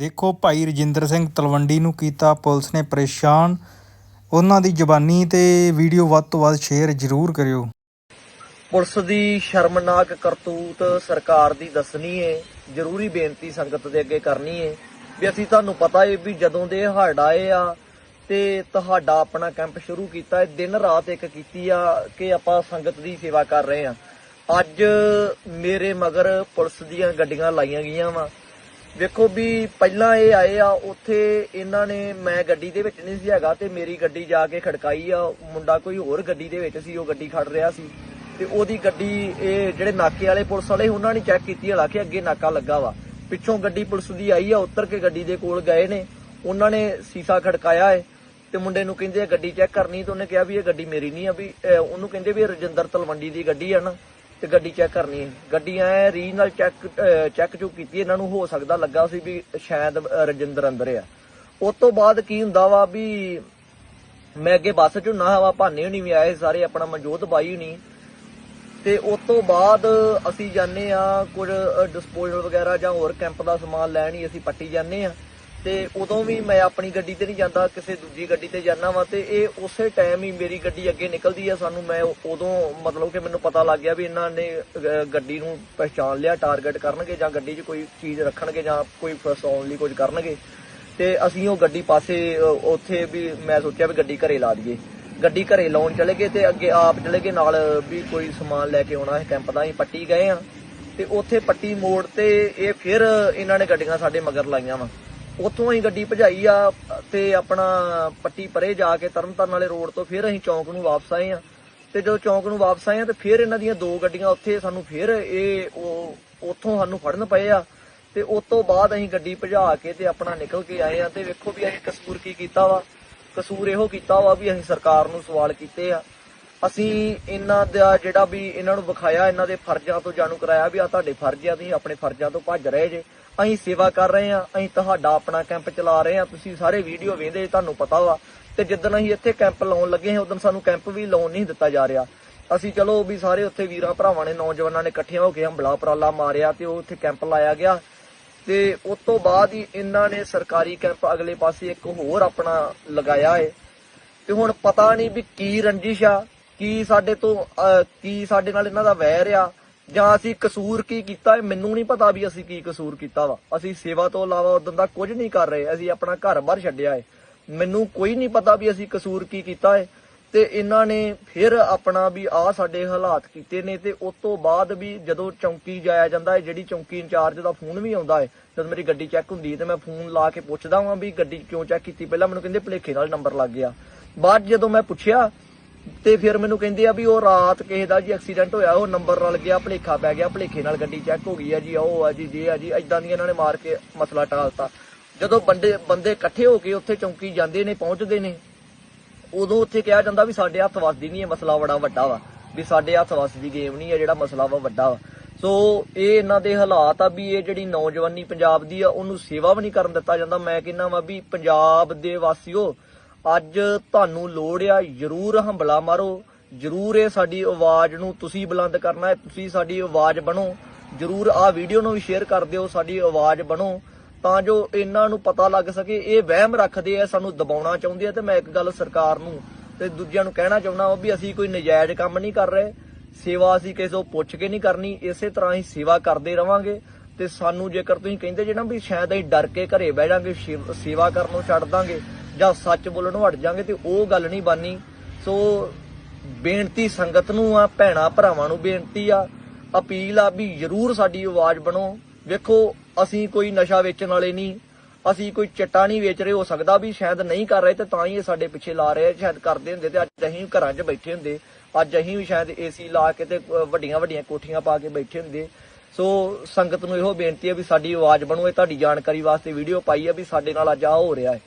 ਦੇਖੋ, ਭਾਈ ਰਜਿੰਦਰ ਸਿੰਘ ਤਲਵੰਡੀ ਨੂੰ ਕੀਤਾ ਪੁਲਿਸ ਨੇ ਪਰੇਸ਼ਾਨ। ਉਹਨਾਂ ਦੀ ਜ਼ਬਾਨੀ ਤੇ ਵੀਡੀਓ ਵੱਧ ਤੋਂ ਵੱਧ ਸ਼ੇਅਰ ਜ਼ਰੂਰ ਕਰਿਓ। ਪੁਲਿਸ ਦੀ ਸ਼ਰਮਨਾਕ ਕਰਤੂਤ ਸਰਕਾਰ ਦੀ ਦੱਸਣੀ ਏ। ਜ਼ਰੂਰੀ ਬੇਨਤੀ ਸੰਗਤ ਦੇ ਅੱਗੇ ਕਰਨੀ ਏ ਵੀ ਅਸੀਂ ਤੁਹਾਨੂੰ ਪਤਾ ਏ ਵੀ ਜਦੋਂ ਦੇ ਹੜ੍ਹ ਆਏ ਆ ਤੇ ਤੁਹਾਡਾ ਆਪਣਾ ਕੈਂਪ ਸ਼ੁਰੂ ਕੀਤਾ ਏ, ਦਿਨ ਰਾਤ ਇੱਕ ਕੀਤੀ ਆ ਕਿ ਆਪਾਂ ਸੰਗਤ ਦੀ ਸੇਵਾ ਕਰ ਰਹੇ ਆ। ਅੱਜ ਮੇਰੇ ਮਗਰ ਪੁਲਿਸ ਦੀਆਂ ਗੱਡੀਆਂ ਲਾਈਆਂ ਗਈਆਂ ਵਾ। ਵੇਖੋ ਵੀ ਪਹਿਲਾਂ ਇਹ ਆਏ ਆ, ਉੱਥੇ ਇਹਨਾਂ ਨੇ, ਮੈਂ ਗੱਡੀ ਦੇ ਵਿੱਚ ਨਹੀਂ ਸੀ ਹੈਗਾ ਤੇ ਮੇਰੀ ਗੱਡੀ ਜਾ ਕੇ ਖੜਕਾਈ ਆ, ਮੁੰਡਾ ਕੋਈ ਹੋਰ ਗੱਡੀ ਦੇ ਵਿੱਚ ਸੀ, ਉਹ ਗੱਡੀ ਖੜ ਰਿਹਾ ਸੀ। ਤੇ ਉਹਦੀ ਗੱਡੀ, ਇਹ ਜਿਹੜੇ ਨਾਕੇ ਵਾਲੇ ਪੁਲਿਸ ਵਾਲੇ, ਉਹਨਾਂ ਨੇ ਚੈੱਕ ਕੀਤੀ ਹਲਾ ਕਿ ਅੱਗੇ ਨਾਕਾ ਲੱਗਾ ਵਾ। ਪਿੱਛੋਂ ਗੱਡੀ ਪੁਲਿਸ ਦੀ ਆਈ ਆ, ਉੱਤਰ ਕੇ ਗੱਡੀ ਦੇ ਕੋਲ ਗਏ ਨੇ। ਉਹਨਾਂ ਨੇ ਸੀਸਾ ਖੜਕਾਇਆ ਏ ਤੇ ਮੁੰਡੇ ਨੂੰ ਕਹਿੰਦੇ ਗੱਡੀ ਚੈੱਕ ਕਰਨੀ। ਤੇ ਉਹਨੇ ਕਿਹਾ ਵੀ ਇਹ ਗੱਡੀ ਮੇਰੀ ਨਹੀਂ ਆ ਵੀ ਉਹਨੂੰ ਕਹਿੰਦੇ ਵੀ ਰਜਿੰਦਰ ਤਲਵੰਡੀ ਦੀ ਗੱਡੀ ਆ ਨਾ। ਤੇ ਗੱਡੀ ਚੈੱਕ ਕਰਨੀ ਹੈ। ਗੱਡੀ ਐ ਰੀ ਨਾਲ ਚੈੱਕ ਚੈੱਕ ਚੁੱਕ ਕੀਤੀ, ਇਹਨਾਂ ਨੂੰ ਹੋ ਸਕਦਾ ਲੱਗਾ ਸੀ ਵੀ ਸ਼ਾਇਦ ਰਜਿੰਦਰ ਅੰਦਰ ਆ। ਉਸ ਤੋਂ ਬਾਅਦ ਕੀ ਹੁੰਦਾ ਵਾ ਵੀ ਮੈਂ ਅੱਗੇ ਬੱਸ ਚ ਹੁੰਨਾ ਵਾ, ਭਾਨੇ ਹੁਣੀ ਵੀ ਆਏ ਸਾਰੇ, ਆਪਣਾ ਮਨਜੋਤ ਬਾਈ ਹੁਣੀ। ਤੇ ਉਸ ਤੋਂ ਬਾਅਦ ਅਸੀਂ ਜਾਂਦੇ ਆ ਕੁਝ ਡਿਸਪੋਜ਼ਲ ਵਗੈਰਾ ਜਾਂ ਹੋਰ ਕੈਂਪ ਦਾ ਸਮਾਨ ਲੈਣ ਹੀ ਅਸੀਂ ਪੱਟੀ ਜਾਂਦੇ ਆ। ਤੇ ਉਦੋਂ ਵੀ ਮੈਂ ਆਪਣੀ ਗੱਡੀ ਤੇ ਨਹੀਂ ਜਾਂਦਾ, ਕਿਸੇ ਦੂਜੀ ਗੱਡੀ ਤੇ ਜਾਂਦਾ ਵਾ ਤੇ ਇਹ ਉਸੇ ਟਾਈਮ ਹੀ ਮੇਰੀ ਗੱਡੀ ਅੱਗੇ ਨਿਕਲਦੀ ਆ, ਸਾਨੂੰ ਮੈਂ ਉਦੋਂ ਮਤਲਬ ਕਿ ਮੈਨੂੰ ਪਤਾ ਲੱਗ ਗਿਆ ਵੀ ਇਹਨਾਂ ਨੇ ਗੱਡੀ ਨੂੰ ਪਛਾਣ ਲਿਆ ਟਾਰਗੇਟ ਕਰਨਗੇ ਜਾਂ ਗੱਡੀ 'ਚ ਕੋਈ ਚੀਜ਼ ਰੱਖਣਗੇ ਜਾਂ ਕੋਈ ਫਸਾਉਣ ਲਈ ਕੁਝ ਕਰਨਗੇ। ਤੇ ਅਸੀਂ ਉਹ ਗੱਡੀ ਪਾਸੇ ਉੱਥੇ ਵੀ ਮੈਂ ਸੋਚਿਆ ਵੀ ਗੱਡੀ ਘਰੇ ਲਾ ਦਈਏ। ਗੱਡੀ ਘਰੇ ਲਾਉਣ ਚਲੇ ਗਏ ਤੇ ਅੱਗੇ ਆਪ ਚਲੇ ਗਏ, ਨਾਲ ਵੀ ਕੋਈ ਸਮਾਨ ਲੈ ਕੇ ਆਉਣਾ ਹੈ ਕੈਂਪ ਦਾ ਅਸੀਂ ਪੱਟੀ ਗਏ ਆ। ਤੇ ਉੱਥੇ ਪੱਟੀ ਮੋੜ ਤੇ ਇਹ ਫਿਰ ਇਹਨਾਂ ਨੇ ਗੱਡੀਆਂ ਸਾਡੇ ਮਗਰ ਲਾਈਆਂ ਵਾ। ਉੱਥੋਂ ਅਸੀਂ ਗੱਡੀ ਭਜਾਈ ਆ ਤੇ ਆਪਣਾ ਪੱਟੀ ਪਰੇ ਜਾ ਕੇ ਤਰਨਤਾਰਨ ਵਾਲੇ ਰੋਡ ਤੋਂ ਫਿਰ ਅਸੀਂ ਚੌਂਕ ਨੂੰ ਵਾਪਸ ਆਏ ਆ। ਤੇ ਜਦੋਂ ਚੌਂਕ ਨੂੰ ਵਾਪਸ ਆਏ ਆ ਤੇ ਫਿਰ ਇਹਨਾਂ ਦੀਆਂ ਦੋ ਗੱਡੀਆਂ ਉੱਥੇ ਸਾਨੂੰ ਫਿਰ ਇਹ ਉਹ ਉੱਥੋਂ ਸਾਨੂੰ ਫੜਨ ਪਏ ਆ। ਤੇ ਉਸ ਤੋਂ ਬਾਅਦ ਅਸੀਂ ਗੱਡੀ ਭਜਾ ਕੇ ਤੇ ਆਪਣਾ ਨਿਕਲ ਕੇ ਆਏ ਆ ਤੇ ਵੇਖੋ ਵੀ ਅਸੀਂ ਕਸੂਰ ਕੀ ਕੀਤਾ ਵਾ। ਕਸੂਰ ਇਹੋ ਕੀਤਾ ਵਾ ਵੀ ਅਸੀਂ ਸਰਕਾਰ ਨੂੰ ਸਵਾਲ ਕੀਤੇ ਆ। ਅਸੀਂ ਇਹਨਾਂ ਦਾ ਜਿਹੜਾ ਵੀ ਇਹਨਾਂ ਨੂੰ ਵਿਖਾਇਆ, ਇਹਨਾਂ ਦੇ ਫਰਜ਼ਾਂ ਤੋਂ ਜਾਣੂ ਕਰਾਇਆ ਵੀ ਆ ਤੁਹਾਡੇ ਫਰਜ਼ ਆ, ਤੁਸੀਂ ਆਪਣੇ ਫਰਜ਼ਾਂ ਤੋਂ ਭੱਜ ਰਹੇ ਜੇ। ਅਸੀਂ ਸੇਵਾ ਕਰ ਰਹੇ ਆ ਅਸੀਂ ਤੁਹਾਡਾ ਆਪਣਾ ਕੈਂਪ ਚਲਾ ਰਹੇ ਆ ਤੁਸੀਂ ਸਾਰੇ ਵੀਡੀਓ ਵੇਖਦੇ ਤੁਹਾਨੂੰ ਪਤਾ ਵਾ। ਤੇ ਜਿੱਦਣ ਅਸੀਂ ਇੱਥੇ ਕੈਂਪ ਲਾਉਣ ਲੱਗੇ ਹਾਂ ਉਦੋਂ ਸਾਨੂੰ ਕੈਂਪ ਵੀ ਲਾਉਣ ਨਹੀਂ ਦਿੱਤਾ ਜਾ ਰਿਹਾ। ਅਸੀਂ ਚਲੋ ਵੀ ਸਾਰੇ ਉੱਥੇ ਵੀਰਾਂ ਭਰਾਵਾਂ ਨੇ ਨੌਜਵਾਨਾਂ ਨੇ ਇਕੱਠਿਆਂ ਹੋ ਕੇ ਹੰਬਲਾ ਉਪਰਾਲਾ ਮਾਰਿਆ ਤੇ ਉਹ ਉੱਥੇ ਕੈਂਪ ਲਾਇਆ ਗਿਆ। ਤੇ ਉਸ ਤੋਂ ਬਾਅਦ ਹੀ ਇਹਨਾਂ ਨੇ ਸਰਕਾਰੀ ਕੈਂਪ ਅਗਲੇ ਪਾਸੇ ਇੱਕ ਹੋਰ ਆਪਣਾ ਲਗਾਇਆ ਏ। ਤੇ ਹੁਣ ਪਤਾ ਨਹੀਂ ਵੀ ਕੀ ਰੰਜਿਸ਼ ਆ ਕੀ ਸਾਡੇ ਤੋਂ ਅਹ, ਕੀ ਸਾਡੇ ਨਾਲ ਇਹਨਾਂ ਦਾ ਵੈਰ ਆ। ਜਾਂ ਅਸੀਂ ਕਸੂਰ ਕੀ ਕੀਤਾ ਮੈਨੂੰ ਨਹੀਂ ਪਤਾ ਵੀ ਅਸੀਂ ਕੀ ਕਸੂਰ ਕੀਤਾ ਵਾ। ਅਸੀਂ ਸੇਵਾ ਤੋਂ ਇਲਾਵਾ ਉਦੋਂ ਦਾ ਕੁਝ ਨਹੀਂ ਕਰ ਰਹੇ। ਅਸੀਂ ਆਪਣਾ ਘਰ-ਬਾਰ ਛੱਡਿਆ ਏ। ਮੈਨੂੰ ਕੋਈ ਨਹੀਂ ਪਤਾ ਵੀ ਅਸੀਂ ਕਸੂਰ ਕੀ ਕੀਤਾ ਏ। ਤੇ ਇਹਨਾਂ ਨੇ ਫਿਰ ਆਪਣਾ ਵੀ ਆ ਸਾਡੇ ਹਾਲਾਤ ਕੀਤੇ ਨੇ ਤੇ ਉਸ ਤੋਂ ਬਾਅਦ ਵੀ ਜਦੋਂ ਚੌਂਕੀ ਜਾਇਆ ਜਾਂਦਾ ਹੈ ਜਿਹੜੀ ਚੌਂਕੀ ਇੰਚਾਰਜ ਦਾ ਫੋਨ ਵੀ ਆਉਂਦਾ ਹੈ ਜਦ ਮੇਰੀ ਗੱਡੀ ਚੈੱਕ ਹੁੰਦੀ ਤੇ ਮੈਂ ਫੋਨ ਲਾ ਕੇ ਪੁੱਛਦਾ ਵਾਂ ਵੀ ਗੱਡੀ ਕਿਉਂ ਚੈੱਕ ਕੀਤੀ? ਪਹਿਲਾਂ ਮੈਨੂੰ ਕਹਿੰਦੇ ਭਲੇਖੇ ਨਾਲ ਨੰਬਰ ਲੱਗ ਗਿਆ। ਬਾਅਦ 'ਚ ਜਦੋਂ ਮੈਂ ਪੁੱਛਿਆ ਤੇ ਫਿਰ ਮੈਨੂੰ ਕਹਿੰਦੇ ਆ ਵੀ ਉਹ ਰਾਤ ਕਿਸੇ ਦਾ ਜੀ ਐਕਸੀਡੈਂਟ ਹੋਇਆ, ਉਹ ਨੰਬਰ ਰਲ ਗਿਆ, ਭਲੇਖਾ ਪੈ ਗਿਆ, ਭਲੇਖੇ ਨਾਲ ਗੱਡੀ ਚੈੱਕ ਹੋ ਗਈ ਆ ਜੀ, ਉਹ ਆ ਜੀ, ਜੇ ਆ ਜੀ ਐਦਾਂ ਦੀਆਂ ਇਹਨਾਂ ਨੇ ਮਾਰ ਕੇ ਮਸਲਾ ਟਾਲਤਾ। ਜਦੋਂ ਬੰਦੇ ਬੰਦੇ ਇਕੱਠੇ ਹੋ ਕੇ ਉੱਥੇ ਚੌਂਕੀ ਜਾਂਦੇ ਨੇ, ਪਹੁੰਚਦੇ ਨੇ, ਉਦੋਂ ਉੱਥੇ ਕਿਹਾ ਜਾਂਦਾ ਵੀ ਸਾਡੇ ਹੱਥ ਵੱਸਦੀ ਨਹੀਂ ਇਹ ਮਸਲਾ ਬੜਾ ਵੱਡਾ ਵਾ, ਵੀ ਸਾਡੇ ਹੱਥ ਵੱਸਦੀ ਗੇਮ ਨਹੀਂ ਹੈ ਜਿਹੜਾ ਮਸਲਾ ਵਾ ਵੱਡਾ ਵਾ। ਸੋ ਇਹ ਇਹਨਾਂ ਦੇ ਹਾਲਾਤ ਆ ਵੀ ਇਹ ਜਿਹੜੀ ਨੌਜਵਾਨੀ ਪੰਜਾਬ ਦੀ ਆ, ਉਹਨੂੰ ਸੇਵਾ ਵੀ ਨਹੀਂ ਕਰਨ ਦਿੱਤਾ ਜਾਂਦਾ। ਮੈਂ ਕਹਿੰਦਾ ਵਾ ਵੀ ਪੰਜਾਬ ਦੇ ਵਾਸੀਓ ਅੱਜ ਤੁਹਾਨੂੰ ਲੋੜ ਆ ਜਰੂਰ ਹੰਬਲਾ ਮਾਰੋ, ਜਰੂਰ ਇਹ ਸਾਡੀ ਆਵਾਜ਼ ਨੂੰ ਤੁਸੀਂ ਬੁਲੰਦ ਕਰਨਾ ਹੈ, ਤੁਸੀਂ ਸਾਡੀ ਆਵਾਜ਼ ਬਣੋ। ਜਰੂਰ ਆਹ ਵੀਡੀਓ ਨੂੰ ਵੀ ਸ਼ੇਅਰ ਕਰ ਦਿਓ, ਸਾਡੀ ਆਵਾਜ਼ ਬਣੋ, ਤਾਂ ਜੋ ਇਹਨਾਂ ਨੂੰ ਪਤਾ ਲੱਗ ਸਕੇ, ਇਹ ਵਹਿਮ ਰੱਖਦੇ ਆ, ਸਾਨੂੰ ਦਬਾਉਣਾ ਚਾਹੁੰਦੇ ਆ, ਤੇ ਮੈਂ ਇੱਕ ਗੱਲ ਸਰਕਾਰ ਨੂੰ ਤੇ ਦੂਜਿਆਂ ਨੂੰ ਕਹਿਣਾ ਚਾਹੁੰਦਾ ਵੀ ਅਸੀਂ ਕੋਈ ਨਜਾਇਜ਼ ਕੰਮ ਨਹੀਂ ਕਰ ਰਹੇ, ਸੇਵਾ ਅਸੀਂ ਕਿਸੇ ਤੋਂ ਪੁੱਛ ਕੇ ਨਹੀਂ ਕਰਨੀ, ਇਸੇ ਤਰ੍ਹਾਂ ਹੀ ਸੇਵਾ ਕਰਦੇ ਰਵਾਂਗੇ। ਤੇ ਸਾਨੂੰ ਜੇਕਰ ਤੁਸੀਂ ਕਹਿੰਦੇ ਜੇ ਨਾ ਵੀ ਸ਼ਾਇਦ ਅਸੀਂ ਡਰ ਕੇ ਘਰੇ ਬਹਿ ਜਾਾਂਗੇ, ਸੇਵਾ ਕਰਨੋਂ ਛੱਡ ਦਾਂਗੇ ਜਾਂ ਸੱਚ ਬੋਲਣੋਂ ਹਟ ਜਾਾਂਗੇ ਤੇ ਉਹ ਗੱਲ ਨਹੀਂ ਬਾਨੀ। ਸੋ ਬੇਨਤੀ ਸੰਗਤ ਨੂੰ ਆ, ਭੈਣਾ ਭਰਾਵਾਂ ਨੂੰ ਬੇਨਤੀ ਆ, ਅਪੀਲ ਆ ਵੀ ਜਰੂਰ ਸਾਡੀ ਆਵਾਜ਼ ਬਣੋ। ਵੇਖੋ, ਅਸੀਂ ਕੋਈ ਨਸ਼ਾ ਵੇਚਣ ਵਾਲੇ ਨਹੀਂ, ਅਸੀਂ ਕੋਈ ਚਿੱਟਾ ਨਹੀਂ ਵੇਚ ਰਹੇ, ਹੋ ਸਕਦਾ ਵੀ ਸ਼ਾਇਦ ਨਹੀਂ ਕਰ ਰਹੇ ਤੇ ਤਾਂ ਹੀ ਇਹ ਸਾਡੇ ਪਿੱਛੇ ਲਾ ਰਹੇ ਸ਼ਾਇਦ ਕਰਦੇ ਹੁੰਦੇ ਤੇ ਅੱਜ ਅਸੀਂ ਘਰਾਂ 'ਚ ਬੈਠੇ ਹੁੰਦੇ, ਅੱਜ ਅਸੀਂ ਵੀ ਸ਼ਾਇਦ ਏਸੀ ਲਾ ਕੇ ਤੇ ਵੱਡੀਆਂ ਵੱਡੀਆਂ ਕੋਠੀਆਂ ਪਾ ਕੇ ਬੈਠੇ ਹੁੰਦੇ। ਸੋ ਸੰਗਤ ਨੂੰ ਇਹੋ ਬੇਨਤੀ ਹੈ ਵੀ ਸਾਡੀ ਆਵਾਜ਼ ਬਣੋ, ਇਹ ਤੁਹਾਡੀ ਜਾਣਕਾਰੀ ਵਾਸਤੇ ਵੀਡੀਓ ਪਾਈ ਹੈ ਵੀ ਸਾਡੇ ਨਾਲ ਅੱਜ ਆ ਹੋ ਰਿਹਾ ਹੈ।